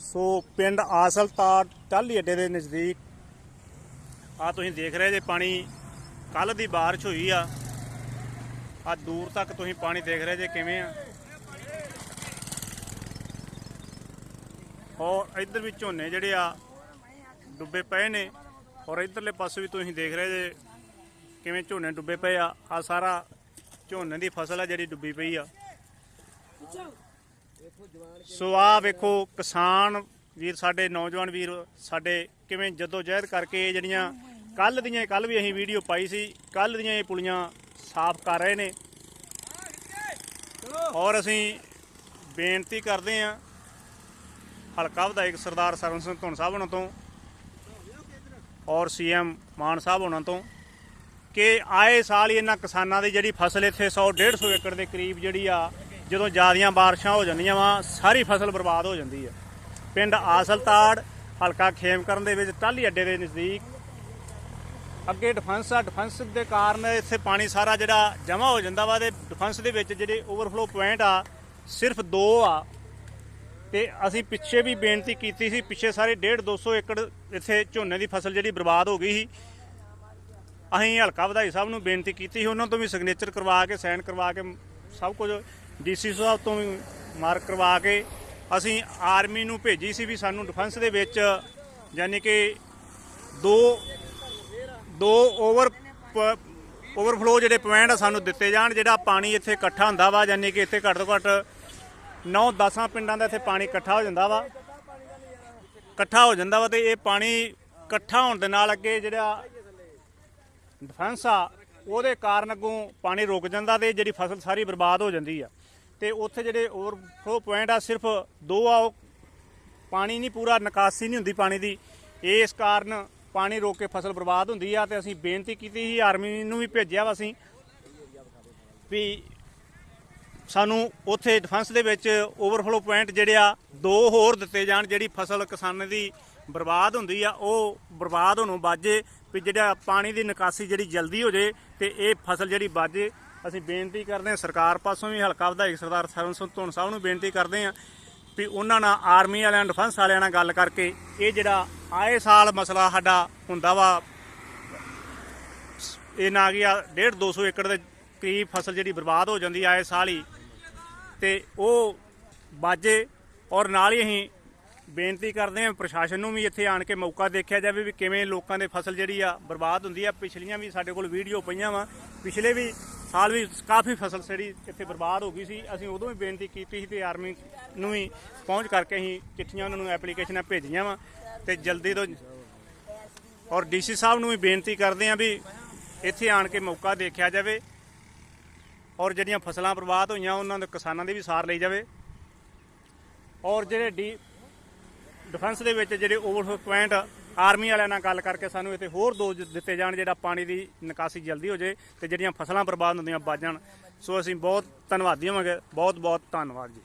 ਸੋ ਪਿੰਡ ਆਸਲਤਾਰ ਟਾਲੀ ਅੱਡੇ ਦੇ ਨਜ਼ਦੀਕ ਆ ਤੁਸੀਂ ਦੇਖ ਰਹੇ ਜੇ ਪਾਣੀ ਕੱਲ ਦੀ ਬਾਰਿਸ਼ ਹੋਈ ਆ। ਆ ਦੂਰ ਤੱਕ ਤੁਸੀਂ ਪਾਣੀ ਦੇਖ ਰਹੇ ਜੇ ਕਿਵੇਂ ਆ। ਔਰ ਇੱਧਰ ਵੀ ਝੋਨੇ ਜਿਹੜੇ ਆ ਡੁੱਬੇ ਪਏ ਨੇ। ਔਰ ਇੱਧਰਲੇ ਪਾਸੇ ਵੀ ਤੁਸੀਂ ਦੇਖ ਰਹੇ ਜੇ ਕਿਵੇਂ ਝੋਨੇ ਡੁੱਬੇ ਪਏ ਆ। ਆ ਸਾਰਾ ਝੋਨੇ ਦੀ ਫਸਲ ਆ ਜਿਹੜੀ ਡੁੱਬੀ ਪਈ ਆ। ਸੋ ਆ ਵੇਖੋ ਕਿਸਾਨ ਵੀਰ, ਸਾਡੇ ਨੌਜਵਾਨ ਵੀਰ, ਸਾਡੇ ਕਿਵੇਂ ਜਦੋਂ ਜਹਿਦ ਕਰਕੇ ਇਹ ਜਿਹੜੀਆਂ ਕੱਲ ਦੀਆਂ ਕੱਲ ਵੀ ਅਸੀਂ ਵੀਡੀਓ ਪਾਈ ਸੀ ਕੱਲ ਦੀਆਂ ਇਹ ਪੁਲੀਆਂ ਸਾਫ਼ ਕਰ ਰਹੇ ਨੇ। ਔਰ ਅਸੀਂ ਬੇਨਤੀ ਕਰਦੇ ਹਾਂ, ਹਲਕਾ ਵਿਧਾਇਕ ਸਰਦਾਰ ਸਰਵਨ ਸਿੰਘ ਧੁੰਨ ਸਾਹਿਬ ਉਹਨਾਂ ਤੋਂ ਔਰ ਸੀਐਮ ਮਾਨ ਸਾਹਿਬ ਉਹਨਾਂ ਤੋਂ ਕਿ ਆਏ ਸਾਲ ਹੀ ਇਹਨਾਂ ਕਿਸਾਨਾਂ ਦੀ ਜਿਹੜੀ ਫਸਲ ਇੱਥੇ 100 150 ਏਕੜ ਦੇ ਕਰੀਬ ਜਿਹੜੀ ਆ ਜਦੋਂ ਜ਼ਿਆਦੀਆਂ ਬਾਰਿਸ਼ਾਂ ਹੋ ਜਾਂਦੀਆਂ ਵਾ, ਸਾਰੀ ਫਸਲ ਬਰਬਾਦ ਹੋ ਜਾਂਦੀ ਆ। ਪਿੰਡ ਆਸਲਤਾੜ ਹਲਕਾ ਖੇਮਕਰਨ ਦੇ ਵਿੱਚ ਟਾਲੀ ਅੱਡੇ ਦੇ ਨਜ਼ਦੀਕ। ਅੱਗੇ ਡਿਫੈਂਸ ਆ ਡਿਫੈਂਸ ਦੇ ਕਾਰਨ ਇੱਥੇ ਪਾਣੀ ਸਾਰਾ ਜਿਹੜਾ ਜਮ੍ਹਾਂ ਹੋ ਜਾਂਦਾ ਵਾ ਤੇ ਡਿਫੈਂਸ ਦੇ ਵਿੱਚ ਜਿਹੜੇ ਓਵਰਫਲੋ ਪੁਆਇੰਟ ਆ, ਸਿਰਫ ਦੋ ਆ। ਤੇ ਅਸੀਂ ਪਿੱਛੇ ਵੀ ਬੇਨਤੀ ਕੀਤੀ ਸੀ, ਪਿੱਛੇ ਸਾਰੇ 1.5 200 ਏਕੜ ਇੱਥੇ ਝੋਨੇ ਦੀ ਫਸਲ ਜਿਹੜੀ ਬਰਬਾਦ ਹੋ ਗਈ ਸੀ। ਅਸੀਂ ਹਲਕਾ ਵਧਾਈ ਸਾਹਿਬ ਨੂੰ ਬੇਨਤੀ ਕੀਤੀ ਸੀ, ਉਹਨਾਂ ਤੋਂ ਵੀ ਸਿਗਨੇਚਰ ਕਰਵਾ ਕੇ ਸਾਈਨ ਕਰਵਾ ਕੇ ਸਭ ਕੁਝ ਡੀਸੀ ਸਾਹਿਬ ਤੋਂ ਵੀ ਮਾਰਕ ਕਰਵਾ ਕੇ ਅਸੀਂ ਆਰਮੀ ਨੂੰ ਭੇਜੀ ਸੀ ਵੀ ਸਾਨੂੰ ਡਿਫੈਂਸ ਦੇ ਵਿੱਚ ਯਾਨੀ ਕਿ ਦੋ ਦੋ ਓਵਰ ਓਵਰਫਲੋ ਜਿਹੜੇ ਪੁਆਇੰਟ ਆ ਸਾਨੂੰ ਦਿੱਤੇ ਜਾਣ, ਜਿਹੜਾ ਪਾਣੀ ਇੱਥੇ ਇਕੱਠਾ ਹੁੰਦਾ ਵਾ, ਯਾਨੀ ਕਿ ਇੱਥੇ ਘੱਟ ਤੋਂ ਘੱਟ 9-10 ਪਿੰਡਾਂ ਦਾ ਇੱਥੇ ਪਾਣੀ ਇਕੱਠਾ ਹੋ ਜਾਂਦਾ ਵਾ। ਇਕੱਠਾ ਹੋ ਜਾਂਦਾ ਵਾ ਤੇ ਇਹ ਪਾਣੀ ਇਕੱਠਾ ਹੋਣ ਦੇ ਨਾਲ ਅੱਗੇ ਜਿਹੜਾ ਡਿਫੈਂਸ ਆ, ਉਹਦੇ ਕਾਰਨ ਅੱਗੋਂ ਪਾਣੀ ਰੁਕ ਜਾਂਦਾ ਤੇ ਜਿਹੜੀ ਫਸਲ ਸਾਰੀ ਬਰਬਾਦ ਹੋ ਜਾਂਦੀ ਆ। ਤੇ ਉੱਥੇ ਜਿਹੜੇ ਓਵਰਫਲੋ ਪੁਆਇੰਟ ਆ, ਸਿਰਫ ਦੋ ਆ, ਉਹ ਪਾਣੀ ਨਹੀਂ, ਪੂਰਾ ਨਿਕਾਸੀ ਨਹੀਂ ਹੁੰਦੀ ਪਾਣੀ ਦੀ। ਇਸ ਕਾਰਨ ਪਾਣੀ ਰੋਕ ਕੇ ਫਸਲ ਬਰਬਾਦ ਹੁੰਦੀ ਆ ਤੇ ਅਸੀਂ ਬੇਨਤੀ ਕੀਤੀ ਸੀ, ਆਰਮੀ ਨੂੰ ਵੀ ਭੇਜਿਆ ਵਾ ਅਸੀਂ ਵੀ ਸਾਨੂੰ ਉੱਥੇ ਡਿਫੈਂਸ ਦੇ ਵਿੱਚ ਓਵਰਫਲੋ ਪੁਆਇੰਟ ਜਿਹੜੇ ਆ, ਦੋ ਹੋਰ ਦਿੱਤੇ ਜਾਣ, ਜਿਹੜੀ ਫਸਲ ਕਿਸਾਨਾਂ ਦੀ ਬਰਬਾਦ ਹੁੰਦੀ ਆ, ਉਹ ਬਰਬਾਦ ਹੋਣੋਂ ਬਾਜੇ ਵੀ ਜਿਹੜਾ ਪਾਣੀ ਦੀ ਨਿਕਾਸੀ ਜਿਹੜੀ ਜਲਦੀ ਹੋ ਜੇ ਤੇ ਇਹ ਫਸਲ ਜਿਹੜੀ ਬਾਜੇ ਅਸੀਂ ਬੇਨਤੀ ਕਰਦੇ ਹਾਂ, ਸਰਕਾਰ ਪਾਸੋਂ ਵੀ ਹਲਕਾ ਵਿਧਾਇਕ ਸਰਦਾਰ ਸਰਵਨ ਸਿੰਘ ਧੁੰਨ ਸਾਹਿਬ ਨੂੰ ਬੇਨਤੀ ਕਰਦੇ ਹਾਂ ਵੀ ਉਹਨਾਂ ਨਾਲ ਆਰਮੀ ਵਾਲਿਆਂ ਡਿਫੈਂਸ ਵਾਲਿਆਂ ਨਾਲ ਗੱਲ ਕਰਕੇ ਇਹ ਜਿਹੜਾ ਆਏ ਸਾਲ ਮਸਲਾ ਸਾਡਾ ਹੁੰਦਾ ਵਾ, ਇਹ ਨਾ ਗਿਆ 1.5 200 ਏਕੜ ਦੇ ਕਰੀਬ ਫਸਲ ਜਿਹੜੀ ਬਰਬਾਦ ਹੋ ਜਾਂਦੀ ਆਏ ਸਾਲ ਹੀ, ਤੇ ਉਹ ਬਾਜੇ ਔਰ ਨਾਲ ਹੀ ਅਸੀਂ ਬੇਨਤੀ ਕਰਦੇ ਹਾਂ ਪ੍ਰਸ਼ਾਸਨ ਨੂੰ ਵੀ ਇੱਥੇ ਆਣ ਕੇ ਮੌਕਾ ਦੇਖਿਆ ਜਾਵੇ ਵੀ ਕਿਵੇਂ ਲੋਕਾਂ ਦੇ ਫਸਲ ਜਿਹੜੀ ਆ ਬਰਬਾਦ ਹੁੰਦੀ ਆ, ਪਿਛਲੀਆਂ ਵੀ ਸਾਡੇ ਕੋਲ ਵੀਡੀਓ ਪਈਆਂ ਵਾ, ਪਿਛਲੇ ਵੀ ਸਾਲ ਵੀ ਕਾਫੀ ਫਸਲ ਜਿਹੜੀ ਇੱਥੇ ਬਰਬਾਦ ਹੋ ਗਈ ਸੀ। ਅਸੀਂ ਉਦੋਂ ਵੀ ਬੇਨਤੀ ਕੀਤੀ ਸੀ ਤੇ ਆਰਮੀ ਨੂੰ ਵੀ ਪਹੁੰਚ ਕਰਕੇ ਅਸੀਂ ਚਿੱਠੀਆਂ ਉਹਨਾਂ ਨੂੰ ਐਪਲੀਕੇਸ਼ਨਾਂ ਭੇਜੀਆਂ ਵਾ ਤੇ ਜਲਦੀ ਤੋਂ ਔਰ ਡੀਸੀ ਸਾਹਿਬ ਨੂੰ ਵੀ ਬੇਨਤੀ ਕਰਦੇ ਹਾਂ ਵੀ ਇੱਥੇ ਆਣ ਕੇ ਮੌਕਾ ਦੇਖਿਆ ਜਾਵੇ ਔਰ ਜਿਹੜੀਆਂ ਫਸਲਾਂ ਬਰਬਾਦ ਹੋਈਆਂ, ਉਹਨਾਂ ਦੇ ਕਿਸਾਨਾਂ ਦੀ ਵੀ ਸਾਰ ਲਈ ਜਾਵੇ। ਔਰ ਜਿਹੜੇ ਡੀ ਡਿਫੈਂਸ ਦੇ ਵਿੱਚ ਜਿਹੜੇ ਓਵਰਫਲੋ ਪੁਆਇੰਟ ਆਰਮੀ ਵਾਲਿਆਂ ਨਾਲ ਗੱਲ ਕਰਕੇ ਸਾਨੂੰ ਇੱਥੇ ਹੋਰ ਦੋ ਦਿੱਤੇ ਜਾਣ, ਜਿਹੜਾ ਪਾਣੀ ਦੀ ਨਿਕਾਸੀ ਜਲਦੀ ਹੋ ਜੇ ਤੇ ਜਿਹੜੀਆਂ ਫਸਲਾਂ ਬਰਬਾਦ ਹੁੰਦੀਆਂ ਬਚ ਜਾਣ ਸੋ ਅਸੀਂ ਬਹੁਤ ਧੰਨਵਾਦੀ ਹੋਵਾਂਗੇ। ਬਹੁਤ ਬਹੁਤ ਧੰਨਵਾਦ ਜੀ।